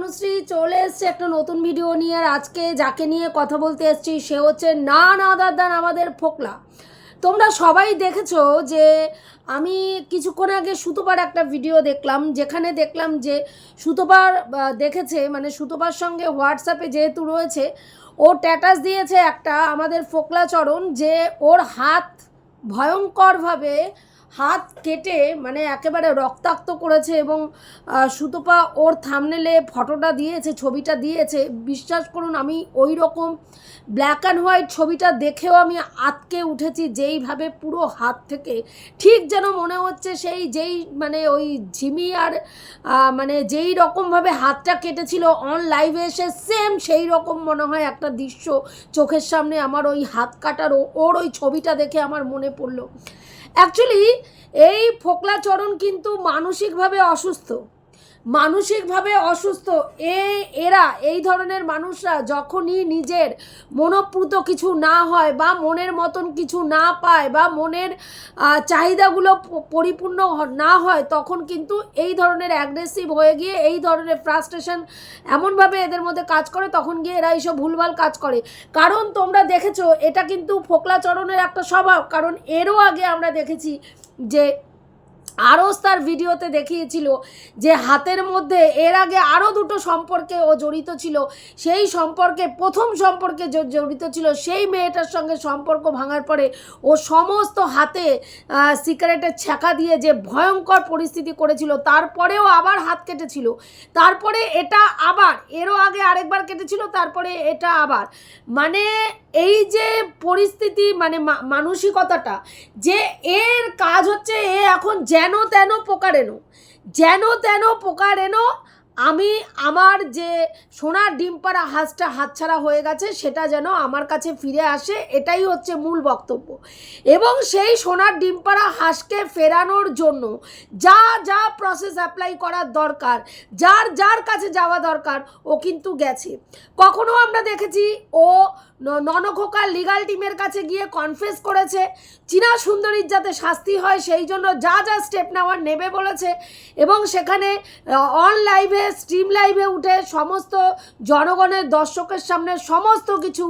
তনুশ্রী চলে এসছে একটা নতুন ভিডিও নিয়ে, আর আজকে যাকে নিয়ে কথা বলতে এসছি, সে হচ্ছে না না দাদান আমাদের ফোকলা। তোমরা সবাই দেখেছ যে আমি কিছুক্ষণ আগে সুতোপার একটা ভিডিও দেখলাম, যেখানে দেখলাম যে সুতোপার দেখেছে মানে সুতোপার সঙ্গে হোয়াটসঅ্যাপে যেহেতু রয়েছে, ও স্ট্যাটাস দিয়েছে একটা আমাদের ফোকলাচরণ যে ওর হাত ভয়ঙ্করভাবে হাত কেটে মানে একেবারে রক্তাক্ত করেছে এবং সুতপা ওর থামনেলে ফটোটা দিয়েছে, ছবিটা দিয়েছে। বিশ্বাস করুন, আমি ওই রকম ব্ল্যাক অ্যান্ড হোয়াইট ছবিটা দেখেও আমি আতকে উঠেছি যেইভাবে পুরো হাত থেকে। ঠিক যেন মনে হচ্ছে সেই যেই মানে ওই ঝিমি আর মানে যেই রকমভাবে হাতটা কেটেছিল অন লাইভে এসে সেম সেই রকম মনে হয় একটা দৃশ্য চোখের সামনে আমার ওই হাত কাটার ওর ওই ছবিটা দেখে আমার মনে পড়ল। অ্যাকচুয়ালি এই ফোকলাচরণ কিন্তু মানসিকভাবে অসুস্থ। মানসিকভাবে অসুস্থ। এ, এরা, এই ধরনের মানুষরা যখনই নিজের মনোপ্রুত কিছু না হয় বা মনের মতন কিছু না পায় বা মনের চাহিদাগুলো পরিপূর্ণ না হয়, তখন কিন্তু এই ধরনের অ্যাগ্রেসিভ হয়ে গিয়ে, এই ধরনের ফ্রাস্ট্রেশন এমনভাবে এদের মধ্যে কাজ করে, তখন গিয়ে এরা এইসব ভুলভাল কাজ করে। কারণ তোমরা দেখেছ, এটা কিন্তু ফোকলাচরণের একটা স্বভাব। কারণ এরও আগে আমরা দেখেছি যে আরও তার ভিডিওতে দেখিয়েছিল যে হাতের মধ্যে এর আগে আরও দুটো সম্পর্কে ও জড়িত ছিল। সেই সম্পর্কে, প্রথম সম্পর্কে জড়িত ছিল, সেই মেয়েটার সঙ্গে সম্পর্ক ভাঙার পরে ও সমস্ত হাতে সিগারেটের ছ্যাঁকা দিয়ে যে ভয়ঙ্কর পরিস্থিতি করেছিল, তারপরেও আবার হাত কেটেছিল। তারপরে এটা আবার, এরও আগে আরেকবার কেটেছিল, তারপরে এটা আবার। মানে এই যে পরিস্থিতি মানে মানসিকতাটা, যে এর কাজ হচ্ছে, এ এখন যেন তেন পোকারেনো যেন তেন পোকারেনো আমি আমার যে সোনার ডিম পাড়া হাঁসটা হাতছাড়া হয়ে গেছে, সেটা যেন আমার কাছে ফিরে আসে, এটাই হচ্ছে মূল বক্তব্য। এবং সেই সোনার ডিম পাড়া হাঁসকে ফেরানোর জন্য যা যা প্রসেস অ্যাপ্লাই করার দরকার, যার যার কাছে যাওয়া দরকার, ও কিন্তু গেছে। কখনো আমরা দেখেছি, ও ননখোকার লিগাল টিমের কাছে গিয়ে কনফেস করেছে, চীনা সুন্দরীর যাতে শাস্তি হয়, সেই জন্য যা যা স্টেপ নেওয়ার নেবে বলেছে, এবং সেখানে অন লাইভে স্ট্রিম লাইভে উঠে সমস্ত জনগণের দর্শকের সামনে সমস্ত কিছু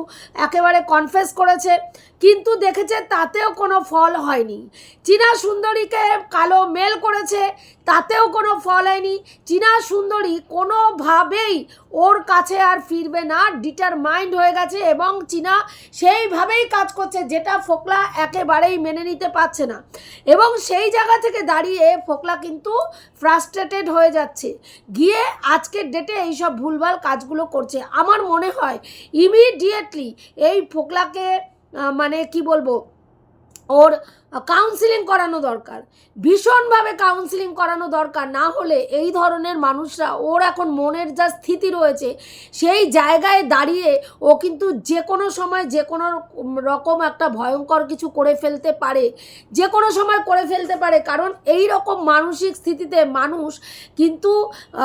একেবারে কনফেস করেছে। কিন্তু দেখেছে তাতেও কোনো ফল হয়নি। চীনা সুন্দরীকে কালো মেল করেছে, তাতেও কোনো ফল হয়নি। চীনা সুন্দরী কোনোভাবেই ওর কাছে আর ফিরবে না ডিটারমাইন্ড হয়ে গেছে এবং চীনা সেইভাবেই কাজ করছে যেটা ফোকলা একেবারেই মেনে নিতে পারছে না। এবং সেই জায়গা থেকে দাঁড়িয়ে ফোকলা কিন্তু ফ্রাস্ট্রেটেড হয়ে যাচ্ছে। গিয়ে আজকের ডেটে এইসব ভুলভাল কাজগুলো করছে। আমার মনে হয় ইমিডিয়েটলি এই ফোকলাকে মানে কি বলব? ওর কাউন্সিলিং করানো দরকার। ভীষণভাবে কাউন্সিলিং করানো দরকার। না হলে এই ধরনের মানুষরা, ওর এখন মনের যা স্থিতি রয়েছে, সেই জায়গায় দাঁড়িয়ে ও কিন্তু যে কোনো সময় যে কোনো রকম একটা ভয়ঙ্কর কিছু করে ফেলতে পারে। যে কোনো সময় করে ফেলতে পারে। কারণ এই রকম মানসিক স্থিতিতে মানুষ কিন্তু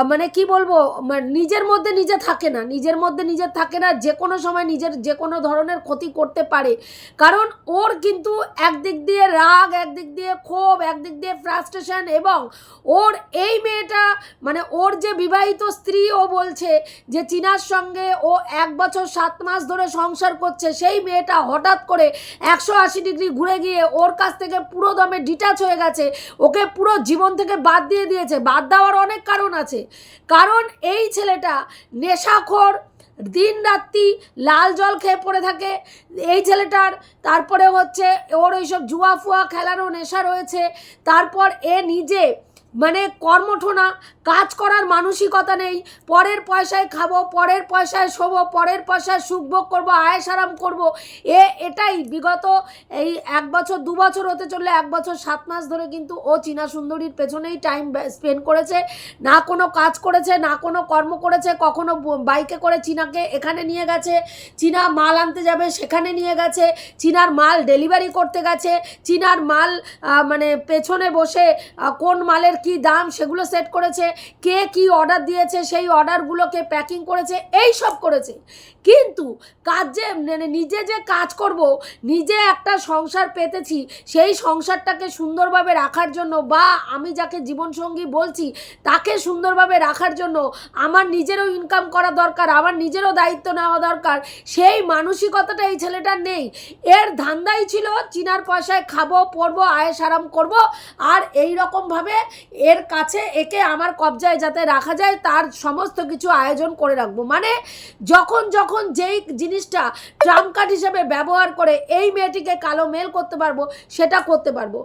মানে কি বলব মানে নিজের মধ্যে নিজে থাকে না। নিজের মধ্যে নিজের থাকে না যে কোনো সময় নিজের যে কোনো ধরনের ক্ষতি করতে পারে। কারণ ওর কিন্তু একদিক দিয়ে রাগ একদিক দিয়ে, ক্ষোভ একদিক দিয়ে ফ্রাস্ট্রেশন এবং ওর এই মেয়েটা মানে ওর যে বিবাহিত স্ত্রী ও বলছে যে চীনার সঙ্গে ও এক বছর সাত মাস ধরে সংসার করছে, সেই মেয়েটা হঠাৎ করে একশো আশি ডিগ্রি ঘুরে গিয়ে ওর কাছ থেকে পুরো দমে ডিটাচ হয়ে গেছে, ওকে পুরো জীবন থেকে বাদ দিয়ে দিয়েছে। বাদ দেওয়ার অনেক কারণ আছে। কারণ এই ছেলেটা নেশাখোর দিন রাত্রি লাল জল খেয়ে পড়ে থাকে। এই ছেলেটার তারপরে হচ্ছে ওর ওই সব জুয়া ফুয়া খেলারও নেশা রয়েছে। তারপর এ নিজে মানে কর্মঠোনা কাজ করার মানসিকতা নেই। পরের পয়সায় খাব, পরের পয়সায় শোবো, পরের পয়সায় সুখভোগ করব, আয়েস আরাম করব। এ, এটাই বিগত এই এক বছর, দু বছর হতে চললে এক বছর, সাত মাস ধরে কিন্তু ও চীনা সুন্দরীর পেছনেই টাইম স্পেন্ড করেছে। না কোনো কাজ করেছে, না কোনো কর্ম করেছে, কখনো বাইকে করে চীনাকে এখানে নিয়ে গেছে। চীনা মাল আনতে যাবে, সেখানে নিয়ে গেছে। চীনার মাল ডেলিভারি করতে গেছে। চীনার মাল মানে পেছনে বসে কোন মালের কি দাম সেগুলো সেট করেছে। কে কি অর্ডার দিয়েছে সেই অর্ডারগুলোকে প্যাকিং করেছে এই সব করেছে। কিন্তু কাজ যে মানে নিজে যে কাজ করব, নিজে একটা সংসার পেতেছি, সেই সংসারটাকে সুন্দরভাবে রাখার জন্য বা আমি যাকে জীবনসঙ্গী বলছি, তাকে সুন্দরভাবে রাখার জন্য আমার নিজেরও ইনকাম করা দরকার, আমার নিজেরও দায়িত্ব নেওয়া দরকার, সেই মানসিকতাটা এই ছেলেটার নেই। এর ধান্দাই ছিল চিনার পয়সায় খাব পরবো আয়েস আরাম করব, আর এই রকমভাবে এর কাছে একে আমার কবজায় যাতে রাখা যায়, তার সমস্ত কিছু আয়োজন করে রাখব। মানে যখন যখন যেই জিনিসটা ট্রাম্প কার্ড হিসেবে ব্যবহার করে এই মেয়েটিকে কালো মেল করতে পারব, সেটা করতে পারব।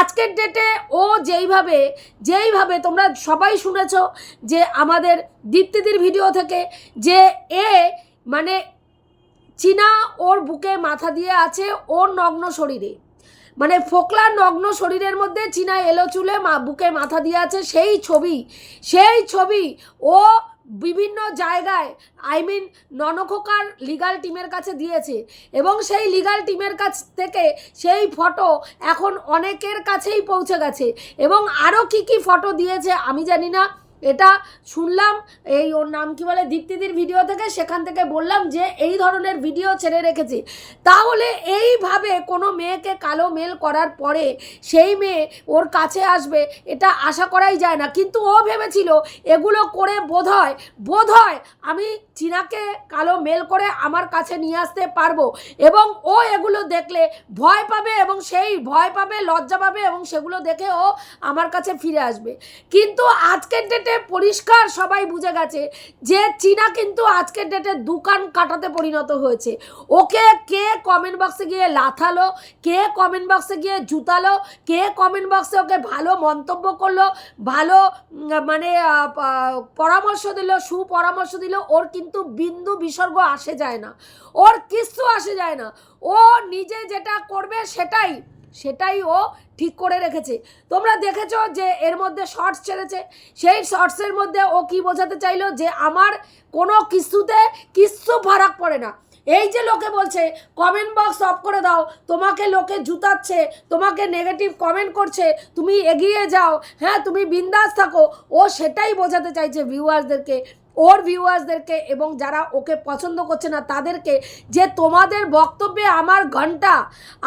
আজকের ডেটে ও যেইভাবে যেইভাবে তোমরা সবাই শুনেছ যে আমাদের দীপ্তিদির ভিডিও থেকে যে এ মানে চীনা ওর বুকে মাথা দিয়ে আছে ওর নগ্ন শরীরে। মানে ফোকলার নগ্ন শরীরের মধ্যে চীনা এলো চুলে মা বুকে মাথা দিয়ে আছে সেই ছবি সেই ছবি ও বিভিন্ন জায়গায় আই মিন ননখোকার লিগাল টিমের কাছে দিয়েছে। এবং সেই লিগাল টিমের কাছ থেকে সেই ফটো এখন অনেকের কাছেই পৌঁছে গেছে। এবং আরও কি কি ফটো দিয়েছে আমি জানি না। এটা শুনলাম, এই ওর নাম কি বলে, দীপ্তিদির ভিডিও থেকে, সেখান থেকে বললাম যে এই ধরনের ভিডিও ছেড়ে রেখেছে। তাহলে এইভাবে কোনো মেয়েকে কালো মেল করার পরে সেই মেয়ে ওর কাছে আসবে, এটা আশা করাই যায় না। কিন্তু ও ভেবেছিল, এগুলো করে বোধ হয় বোধ হয় আমি চীনাকে কালো মেল করে আমার কাছে নিয়ে আসতে পারব। এবং ও এগুলো দেখলে ভয় পাবে এবং সেই ভয় পাবে, লজ্জা পাবে এবং সেগুলো দেখে ও আমার কাছে ফিরে আসবে। কিন্তু আজকের ডেটে পরিষ্কার সবাই বুঝে গেছে যে চীনা কিন্তু আজকের ডেটে দোকান কাটাতে পরিণত হয়েছে। ওকে কে কমেন্ট বক্সে গিয়ে লাথালো? কে কমেন্ট বক্সে গিয়ে জুতালো? কে কমেন্ট বক্সে ওকে ভালো মন্তব্য করল? ভালো মানে পরামর্শ দিল, সুপরামর্শ দিল, ওর কিন্তু বিন্দু বিসর্গ আসে যায় না। ওর কিচ্ছু আসে যায় না। ও নিজে যেটা করবে সেটাই সেটাই ও ঠিক করে রেখেছে। তোমরা দেখেছ যে এর মধ্যে শর্টস ছেড়েছে। সেই শর্টসের মধ্যে ও কি বোঝাতে চাইলো যে আমার কোনো কিছুতে কিচ্ছু ফারাক পড়ে না। এই যে লোকে বলছে কমেন্ট বক্স অফ করে দাও, তোমাকে লোকে জুতাচ্ছে, তোমাকে নেগেটিভ কমেন্ট করছে, তুমি এগিয়ে যাও হ্যাঁ তুমি বিন্দাস থাকো। ও সেটাই বোঝাতে চাইছে ভিউয়ার্সদেরকে ওর ভিউয়ার্সদেরকে এবং যারা ওকে পছন্দ করছে না, তাদেরকে যে তোমাদের বক্তব্যে আমার ঘণ্টা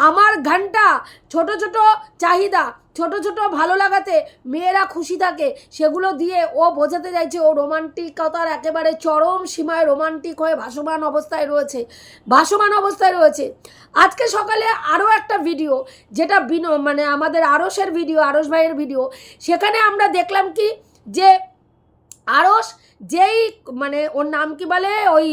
আমার ঘণ্টা, ছোট ছোট চাহিদা, ছোট ছোট ভালো লাগাতে মেয়েরা খুশি থাকে, সেগুলো দিয়ে ও বোঝাতে চাইছে ও রোমান্টিকতার একেবারে চরম সীমায় রোমান্টিক হয়ে ভাসমান অবস্থায় রয়েছে, ভাসমান অবস্থায় রয়েছে। আজকে সকালে আরও একটা ভিডিও যেটা বিনো মানে আমাদের আরসের ভিডিও আরস ভাইয়ের ভিডিও সেখানে আমরা দেখলাম কি যে আরস, যেই মানে ওর নাম কি বলে? ওই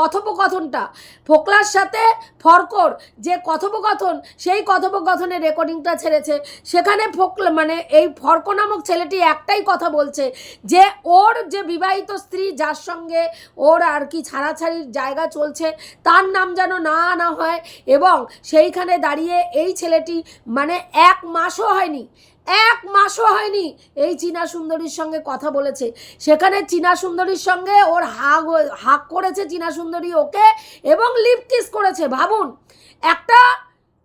কথোপকথনটা। ফোকলার সাথে ফরকর যে কথোপকথন, সেই কথোপকথনের রেকর্ডিংটা ছেড়েছে। সেখানে ফোকলা মানে এই ফরক নামক ছেলেটি একটাই কথা বলছে যে, ওর যে বিবাহিত স্ত্রী, যার সঙ্গে ওর আর কি ছাড়াছাড়ির জায়গা চলছে, তার নাম যেন না আনা হয় এবং সেইখানে দাঁড়িয়ে এই ছেলেটি মানে এক মাসও হয়নি। এক মাসও হয়নি। এই চীনা সুন্দরীর সঙ্গে কথা বলেছে। সেখানে চীনা সুন্দরীর সঙ্গে ওর হাগ হাগ করেছে চীনা সুন্দরী ওকে এবং লিপ কিস করেছে। ভাবুন, একটা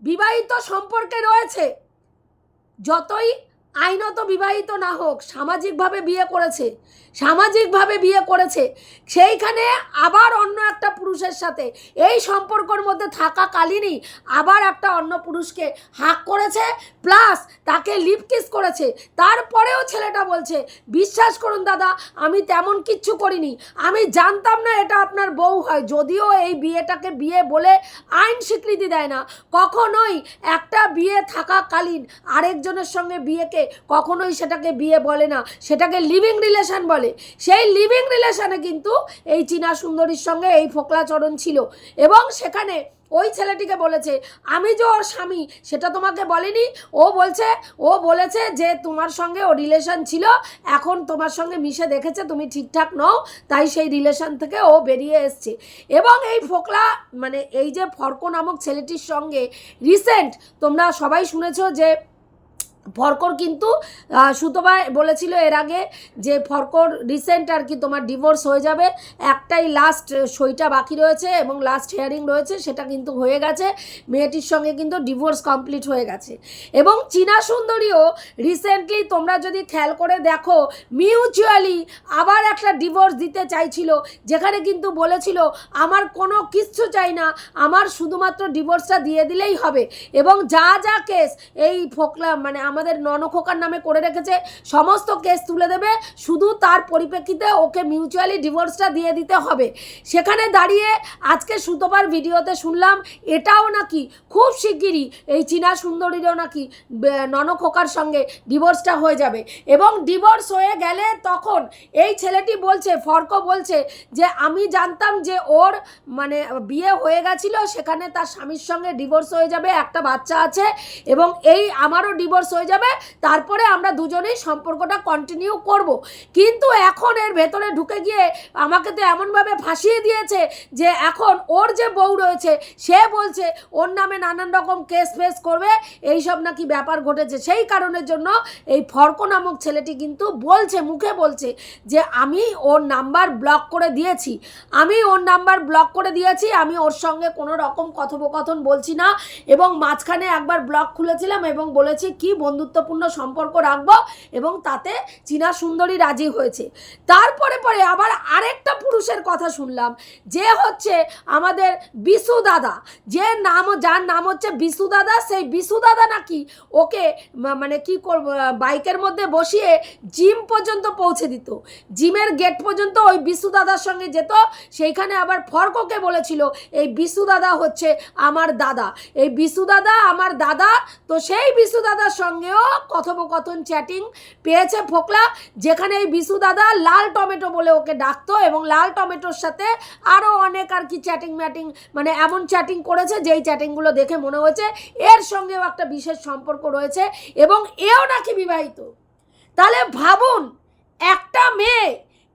বিবাহিত সম্পর্কে রয়েছে, যতই আইনত বিবাহিত না হোক, সামাজিকভাবে বিয়ে করেছে, সামাজিকভাবে বিয়ে করেছে, সেইখানে আবার অন্য একটা পুরুষের সাথে, এই সম্পর্কর মধ্যে থাকাকালীনই আবার একটা অন্য পুরুষকে হাক করেছে প্লাস তাকে লিপকিস করেছে, তারপরেও ছেলেটা বলছে, বিশ্বাস করুন দাদা, আমি তেমন কিচ্ছু করিনি, আমি জানতাম না এটা আপনার বউ হয়, যদিও এই বিয়েটাকে বিয়ে বলে আইন স্বীকৃতি দেয় না, কখনোই একটা বিয়ে থাকাকালীন আরেকজনের সঙ্গে বিয়েকে কখনোই সেটাকে বিয়ে বলে না, সেটাকে লিভিং রিলেশন বলে। সেই লিভিং রিলেশনে কিন্তু এই চীনা সুন্দরীর সঙ্গে এই ফোকলাচরণ ছিল এবং সেখানে ওই ছেলেটিকে বলেছে, আমি যে ওর স্বামী, সেটা তোমাকে বলেনি? ও বলছে, ও বলেছে যে তোমার সঙ্গে ও রিলেশন ছিল, এখন তোমার সঙ্গে মিশে দেখেছে, তুমি ঠিকঠাক নও, তাই সেই রিলেশন থেকে ও বেরিয়ে এসছে। এবং এই ফোকলা মানে এই যে ফর্ক নামক ছেলেটির সঙ্গে রিসেন্ট তোমরা সবাই শুনেছো যে ফরকর কিন্তু সুতোবা বলেছিল এর আগে যে ফরকর রিসেন্ট আর কি তোমার ডিভোর্স হয়ে যাবে। একটাই লাস্ট সইটা বাকি রয়েছে এবং লাস্ট হিয়ারিং রয়েছে, সেটা কিন্তু হয়ে গেছে। মেয়েটির সঙ্গে কিন্তু ডিভোর্স কমপ্লিট হয়ে গেছে। এবং চীনা সুন্দরীও রিসেন্টলি তোমরা যদি খেয়াল করে দেখো মিউচুয়ালি আবার একটা ডিভোর্স দিতে চাইছিল, যেখানে কিন্তু বলেছিল, আমার কোনো কিচ্ছু চাই না, আমার শুধুমাত্র ডিভোর্সটা দিয়ে দিলেই হবে। এবং যা যা কেস এই ফোকলা মানে আমাদের ননখোকার নামে করে রেখেছে, সমস্ত কেস তুলে দেবে, শুধু তার পরিপ্রেক্ষিতে ওকে মিউচুয়ালি ডিভোর্সটা দিয়ে দিতে হবে। সেখানে দাঁড়িয়ে আজকে সুতোপার ভিডিওতে শুনলাম, এটাও নাকি খুব শিগগিরই এই চীনা সুন্দরীরও নাকি ননখোকার সঙ্গে ডিভোর্সটা হয়ে যাবে। এবং ডিভোর্স হয়ে গেলে তখন এই ছেলেটি বলছে, ফর্ক বলছে যে, আমি জানতাম যে ওর মানে বিয়ে হয়ে গেছিল, সেখানে তার স্বামীর সঙ্গে ডিভোর্স হয়ে যাবে, একটা বাচ্চা আছে এবং এই আমারও ডিভোর্স হয়ে যাবে, তারপরে আমরা দুজনেই সম্পর্কটা কন্টিনিউ করব। কিন্তু এখন এর ভেতরে ঢুকে গিয়ে আমাকে তো এমনভাবে ফাঁসিয়ে দিয়েছে যে এখন ওর যে বউ রয়েছে, সে বলছে ওর নামে নানান রকম কেস ফেস করবে, এইসব নাকি ব্যাপার ঘটেছে। সেই কারণের জন্য এই ফর্ক নামক ছেলেটি কিন্তু বলছে, মুখে বলছে যে আমি ওর নাম্বার ব্লক করে দিয়েছি। আমি ওর নাম্বার ব্লক করে দিয়েছি, আমি ওর সঙ্গে কোনো রকম কথোপকথন বলছি না এবং মাঝখানে একবার ব্লক খুলেছিলাম এবং বলেছি, কি বন্ধুত্বপূর্ণ সম্পর্ক রাখব এবং তাতে চীনা সুন্দরী রাজি হয়েছে। তারপরে পরে আবার আরেকটা পুরুষের কথা শুনলাম, যে হচ্ছে আমাদের বিশু দাদা। যে নাম, যার নাম হচ্ছে বিশু দাদা, সেই বিশু দাদা নাকি ওকে মানে কি করব, বাইকের মধ্যে বসিয়ে জিম পর্যন্ত পৌঁছে দিত। জিমের গেট পর্যন্ত ওই বিশু দাদার সঙ্গে যেত। সেইখানে আবার ফর্ককে বলেছিল, এই বিশু দাদা হচ্ছে আমার দাদা। এই বিশু দাদা আমার দাদা, তো সেই বিশু দাদার সঙ্গেও কথোপকথন চ্যাটিং পেয়েছে ফোকলা, যেখানে এই বিশু দাদা লাল টমেটো বলে ওকে ডাকতো এবং লাল টমেটোর সাথে আরও অনেক আর কি চ্যাটিং ম্যাটিং মানে এমন চ্যাটিং করেছে যেই চ্যাটিংগুলো দেখে মনে হয়েছে। এর সঙ্গেও একটা বিশেষ সম্পর্ক রয়েছে এবং এও নাকি বিবাহিত। তাহলে ভাবুন, একটা মেয়ে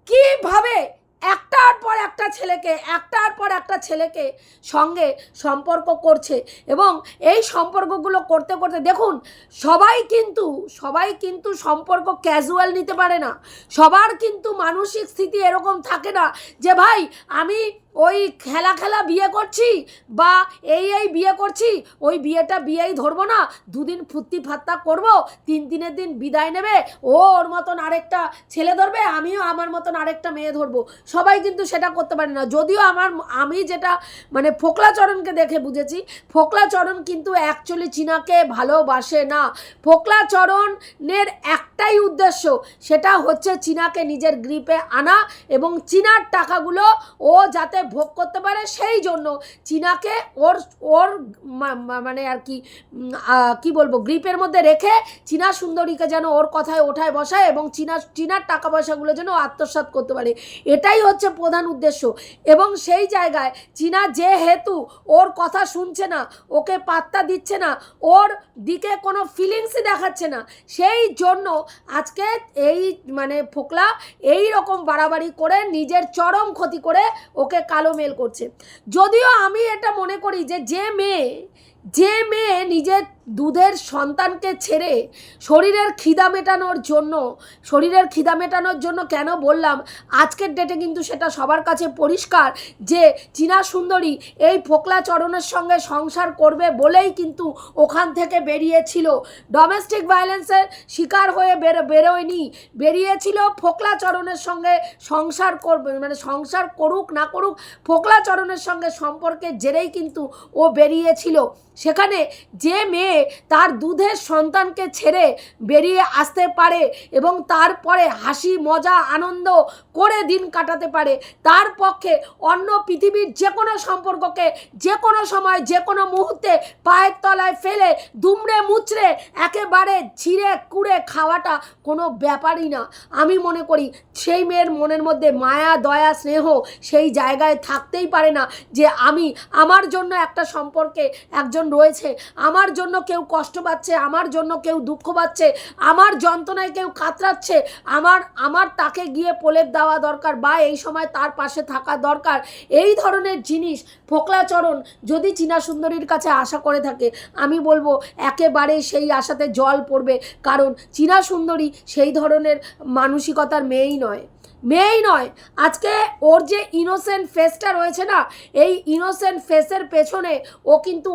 কীভাবে একটার পর একটা ছেলেকে, একটার পর একটা ছেলেকে সঙ্গে সম্পর্ক করছে এবং এই সম্পর্কগুলো করতে করতে দেখুন, সবাই কিন্তু সবাই কিন্তু সম্পর্ক ক্যাজুয়াল নিতে পারে না। সবার কিন্তু মানসিক স্থিতি এরকম থাকে না যে, ভাই, আমি ওই খেলা খেলা বিয়ে করছি বা এই এই বিয়ে করছি, ওই বিয়েটা বিয়েই ধরবো না, দুদিন ফুর্তি ফাত্তা করব, তিন দিনের দিন বিদায় নেবে, ও ওর মতন আরেকটা ছেলে ধরবে, আমিও আমার মতন আরেকটা মেয়ে ধরবো। সবাই কিন্তু সেটা করতে পারে না। যদিও আমার, আমি যেটা মানে ফোকলাচরণকে দেখে বুঝেছি ফোকলাচরণ কিন্তু অ্যাকচুয়ালি চীনাকে ভালোবাসে না। ফোকলাচরণের একটাই উদ্দেশ্য, সেটা হচ্ছে চীনাকে নিজের গ্রিপে আনা এবং চীনার টাকাগুলো ও যাতে ভোগ করতে পারে সেই জন্য। চীনাকে ওর ওর মানে আর কি কি বলব, গ্রিপের মধ্যে রেখে চীনা সুন্দরীকে যেন ওর কথায় ওঠায় বসায় এবং চীনা, চীনার টাকা পয়সাগুলো যেন ও আত্মসাৎ করতে পারে। এটাই হচ্ছে প্রধান উদ্দেশ্য। এবং সেই জায়গায় চীনা যেহেতু ওর কথা শুনছে না, ওকে পাত্তা দিচ্ছে না, ওর দিকে কোনো ফিলিংসই দেখাচ্ছে না, সেই জন্য আজকে এই মানে ফোকলা এই রকম বাড়াবাড়ি করে নিজের চরম ক্ষতি করে ওকে কালো মেল করছে। যদিও আমি এটা মনে করি যে যে মেয়ে যে মেয়ে নিজের দুধের সন্তানকে ছেড়ে শরীরের খিদা মেটানোর জন্য, শরীরের খিদা মেটানোর জন্য কেন বললাম? আজকের ডেটে কিন্তু সেটা সবার কাছে পরিষ্কার যে চীনা সুন্দরী এই ফোকলা চরণের সঙ্গে সংসার করবে বলেই কিন্তু ওখান থেকে বেরিয়েছিল। ডোমেস্টিক ভায়োলেন্সের শিকার হয়ে বেরো, বেরোয়নি। বেরিয়েছিল ফোকলা চরণের সঙ্গে সংসার করবে মানে সংসার করুক না করুক, ফোকলা চরণের সঙ্গে সম্পর্কের জেরেই কিন্তু ও বেরিয়েছিল। সেখানে যে মেয়ে তার দুধের সন্তানকে ছেড়ে বেরিয়ে আসতে পারে এবং তারপরে হাসি, মজা, আনন্দ করে দিন কাটাতে পারে, তার পক্ষে অন্য পৃথিবীর যে কোনো সম্পর্ককে যে কোনো সময় যে কোনো মুহূর্তে পায়ের তলায় ফেলে দুমড়ে মুচড়ে একেবারে ছিঁড়ে কুড়ে খাওয়াটা কোনো ব্যাপারই না। আমি মনে করি সেই মেয়ের মনের মধ্যে মায়া, দয়া, স্নেহ সেই জায়গায় থাকতেই পারে না যে আমি আমার জন্য একটা সম্পর্কে একজন রয়েছে, আমার জন্য কেউ কষ্ট পাচ্ছে, আমার জন্য কেউ দুঃখ পাচ্ছে, আমার যন্ত্রণায় কেউ কাতরাচ্ছে, আমার আমার তাকে গিয়ে প্রলেপ দেওয়া দরকার বা এই সময় তার পাশে থাকা দরকার। এই ধরনের জিনিস, ফোকলাচরণ যদি চীনা সুন্দরীর কাছে আশা করে থাকে, আমি বলব একেবারেই সেই আশাতে জল পড়বে, কারণ চীনা সুন্দরী সেই ধরনের মানসিকতার মেয়েই নয়। মেয়েই নয়, আজকে ওর যে ইনোসেন্ট ফেসটা রয়েছে না, এই ইনোসেন্ট ফেসের পেছনে ও কিন্তু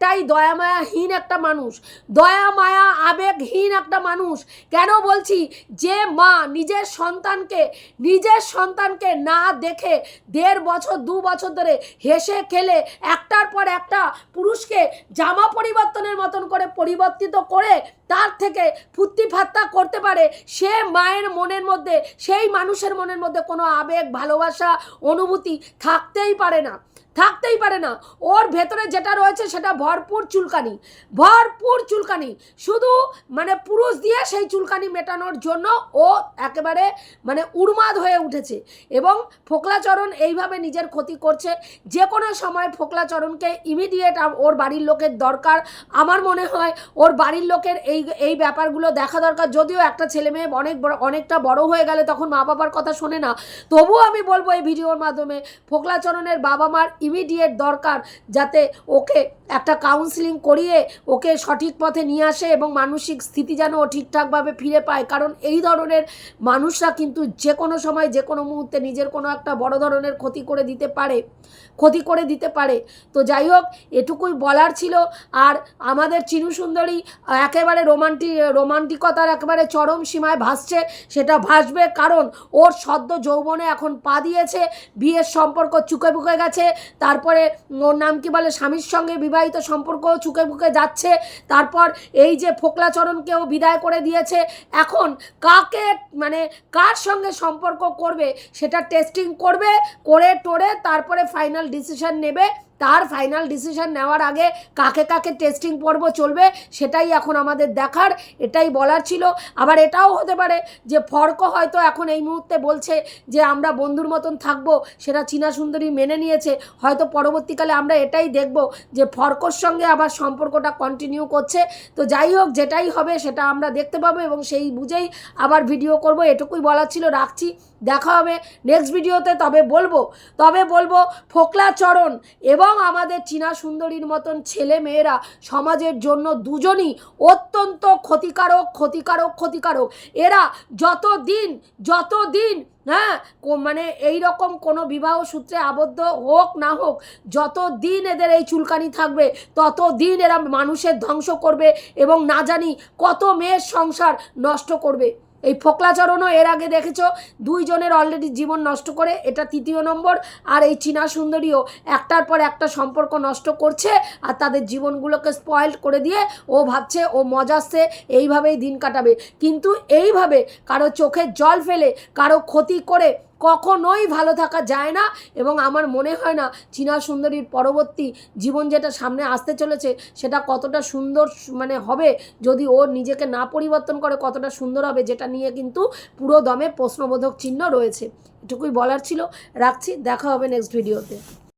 অনেকটাই দয়ামায়াহীন একটা মানুষ। দয়া মায়া আবেগহীন একটা মানুষ। কেন বলছি? যে মা নিজের সন্তানকে নিজের সন্তানকে না দেখে দেড় বছর, দু বছর ধরে হেসে খেলে একটার পর একটা পুরুষকে জামা পরিবর্তনের মতন করে পরিবর্তিত করে তার থেকে ফুর্তি ফাত্তা করতে পারে সে মায়ের মনের মধ্যে, সেই মানুষের মনের মধ্যে কোনো আবেগ, ভালোবাসা, অনুভূতি থাকতেই পারে না। থাকতেই পারে না। ওর ভেতরে যেটা রয়েছে সেটা ভরপুর চুলকানি। ভরপুর চুলকানি। শুধু মানে পুরুষ দিয়ে সেই চুলকানি মেটানোর জন্য ও একেবারে মানে উন্মাদ হয়ে উঠেছে এবং ফোকলাচরণ এইভাবে নিজের ক্ষতি করছে। যে কোনো সময় ফোকলাচরণকে ইমিডিয়েট ওর বাড়ির লোকের দরকার। আমার মনে হয় ওর বাড়ির লোকের এই এই এই ব্যাপারগুলো দেখা দরকার। যদিও একটা ছেলে মেয়ে অনেক বড়, অনেকটা বড় হয়ে গেলে তখন মা বাবার কথা শোনে না। তবুও আমি বলব এই ভিডিওর মাধ্যমে ফোকলাচরণের বাবা মার ইমিডিয়েট দরকার যাতে ওকে একটা কাউন্সিলিং করিয়ে ওকে সঠিক পথে নিয়ে আসে এবং মানসিক স্থিতি যেন ও ঠিকঠাকভাবে ফিরে পায়। কারণ এই ধরনের মানুষরা কিন্তু যে কোনো সময়, যে কোনো মুহূর্তে নিজের কোনো একটা বড় ধরনের ক্ষতি করে দিতে পারে, ক্ষতি করে দিতে পারে। তো যাই হোক, এটুকুই বলার ছিল। আর আমাদের চিনু সুন্দরী একেবারে রোমান্টিক রোমান্টিকতার একেবারে চরম সীমায় ভাসছে, সেটা ভাসবে কারণ ওর সদ্য যৌবনে এখন পা দিয়েছে, বিয়ের সম্পর্ক চুকে বুকে গেছে, তারপরে ওর নাম কি বলে, স্বামীর সঙ্গে বিবাহিত সম্পর্ক চুকে বুকে যাচ্ছে, তারপর এই যে ফোকলাচরণকেও বিদায় করে দিয়েছে, এখন কাকে মানে কার সঙ্গে সম্পর্ক করবে, সেটা টেস্টিং করবে, করে টোরে তারপরে ফাইনাল ডিসিশন নেবে তার ফাইনাল ডিসিশন নেওয়ার আগে কাকে কাকে টেস্টিং পর্ব চলবে সেটাই এখন আমাদের দেখার, এটাই বলার ছিল। আবার এটাও হতে পারে যে ফর্ক হয়তো এখন এই মুহূর্তে বলছে যে আমরা বন্ধুর মতন থাকব, সেটা চীনা সুন্দরী মেনে নিয়েছে, হয়তো পরবর্তীকালে আমরা এটাই দেখব যে ফর্কর সঙ্গে আবার সম্পর্কটা কন্টিনিউ করছে। তো যাই হোক, যেটাই হবে সেটা আমরা দেখতে পাবো এবং সেই বুঝেই আবার ভিডিও করব, এটুকুই বলার ছিল, রাখছি, দেখা হবে নেক্সট ভিডিওতে তবে বলব তবে বলব, ফোকলা চরণ এবং আমাদের চীনা সুন্দরীর মতন ছেলে মেয়েরা সমাজের জন্য দুজনই অত্যন্ত ক্ষতিকারক ক্ষতিকারক ক্ষতিকারক। এরা যত দিন যত দিন হ্যাঁ মানে এই রকম কোনো বিবাহ সূত্রে আবদ্ধ হোক না হোক যত দিন এদের এই চুলকানি থাকবে তত দিন এরা মানুষের ধ্বংস করবে এবং না জানি কত মেয়ের সংসার নষ্ট করবে। এই ফোকলাচরণও এর আগে দেখেছ? দুইজনের অলরেডি জীবন নষ্ট করে, এটা তৃতীয় নম্বর। আর এই চীনা সুন্দরীও একটার পর একটা সম্পর্ক নষ্ট করছে আর তাদের জীবনগুলোকে স্পয়েল করে দিয়ে ও ভাবছে, ও মজাচ্ছে এইভাবেই দিন কাটাবে। কিন্তু এইভাবে কারও চোখে জল ফেলে, কারও ক্ষতি করে কখনোই ভালো থাকা যায় না এবং আমার মনে হয় না চীনা সুন্দরীর পরবর্তী জীবন যেটা সামনে আসতে চলেছে সেটা কতটা সুন্দর মানে হবে যদি ও নিজেকে না পরিবর্তন করে কতটা সুন্দর হবে যেটা নিয়ে কিন্তু পুরো দমে প্রশ্নবোধক চিহ্ন রয়েছে। এটুকুই বলার ছিল। রাখছি, দেখা হবে নেক্সট ভিডিওতে